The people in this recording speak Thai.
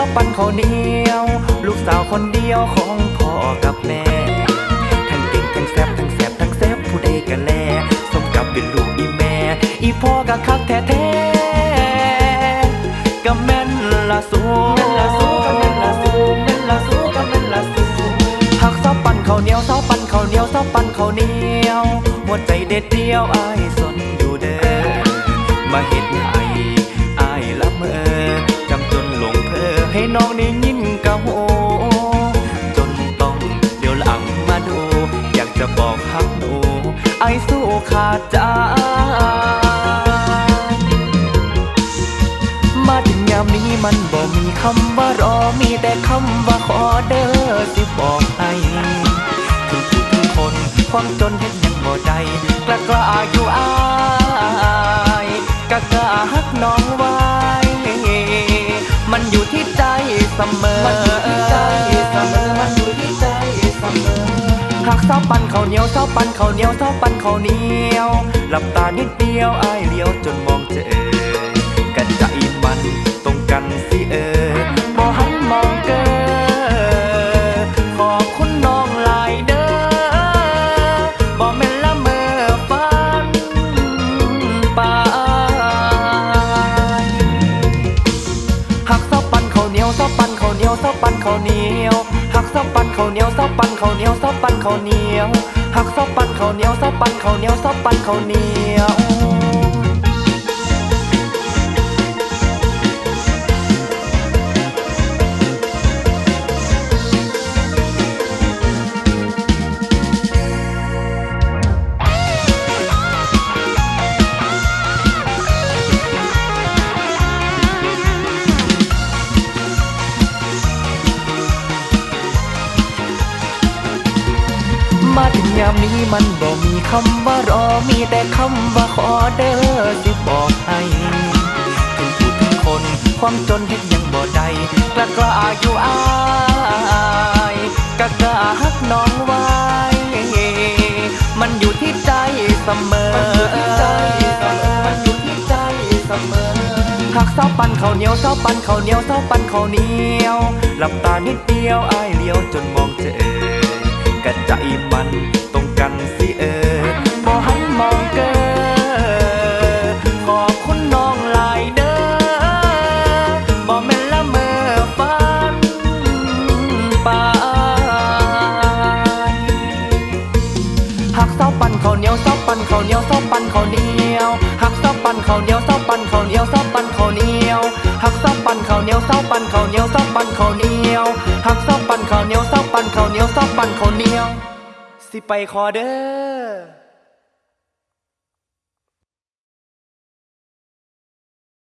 าวปั้นข้าวเหนียว ลูกสาวคนเดียวของพ่อกับแม่ ทั้งเก่งทั้งแซ่บทั้งแซ่บทั้งแซ่บผู้ใดกันแลสมกับเป็นลูกอีแม่ อีพ่อก็คักแท้แท้ๆก็แม่นละสูแม่นละสูก็แม่นละสูแม่นละสูก็แม่นละสูหักเสาปั้นข้าวเหนียวเสาปั้นข้าวเหนียวเสาปั้นข้าวเหนียวหัวใจเด็ดเดียวอ้ายสนอยู่เด้อมาเห็นไอ้อ น้องได้ยินกะโหจนต้องเดี๋ยวหลังมาดู อยากจะบอกฮักหนูไอสู้ขาดใจมาถึงยามนี้มันบ่มีคำว่ารอมีแต่คำว่าขอเด้อสิบอกให้ทุกทุกคนความจนเห็นยังบ่ได้กล้ากล้าอยู่อา เสมอมันอยู่ที่ใจเสมอมันอยู่ที่ใจเสมอหักเสาปั้นข้าวเหนียวเสาปั้นข้าวเหนียวเสาปั้นข้าวเหนียวหลับตานิดเดียวอายเลี้ยวจนมอง ข้าวเหนียวหักซอบปั้นข้าวเหนียวซอบปั้นข้าวเหนียวซอบปั้นข้าวเหนียวหักซอบปั้นข้าวเหนียวซอบปั้นข้าวเหนียวซอบปั้นข้าวเหนียว มาถึงยามนี้มันบ่มีคำว่ารอ มีแต่คำว่าขอเด้อสิบอกให้ถึงผู้ถึงคน ความจนเฮ็ดยังบ่ได้กล้ากล้าอยู่อายกล้ากล้าฮักน้องไว้ มันอยู่ที่ใจเสมอ มันอยู่ที่ใจเสมอมันอยู่ที่ใจเสมอหักเสาปันข้าวเหนียวเสาปันข้าวเหนียวเสาปันข้าวเหนียว หลับตานิดเดียวอายเลี้ยวจนมองเจอ กะใจมันตรงกันสิเออบ่หันมองเกอขอบคุณน้องหลายเด้อบ่แม่นละเมอฝันไปหักเสาปันข้าวเหนียวเสาปันข้าวเหนียวเสาปันข้าวเหนียวหักเสาปันข้าวเหนียวเสาปันข้าวเหนียวเสาปันข้าวเหนียว หักซอบปันข้าวเหนียวซอบปันข้าวเหนียวซอบปันข้าวเหนียวหักซอบปันข้าวเหนียวซอบปันข้าวเหนียวซอบปันข้าวเหนียว สิไปขอเด้อ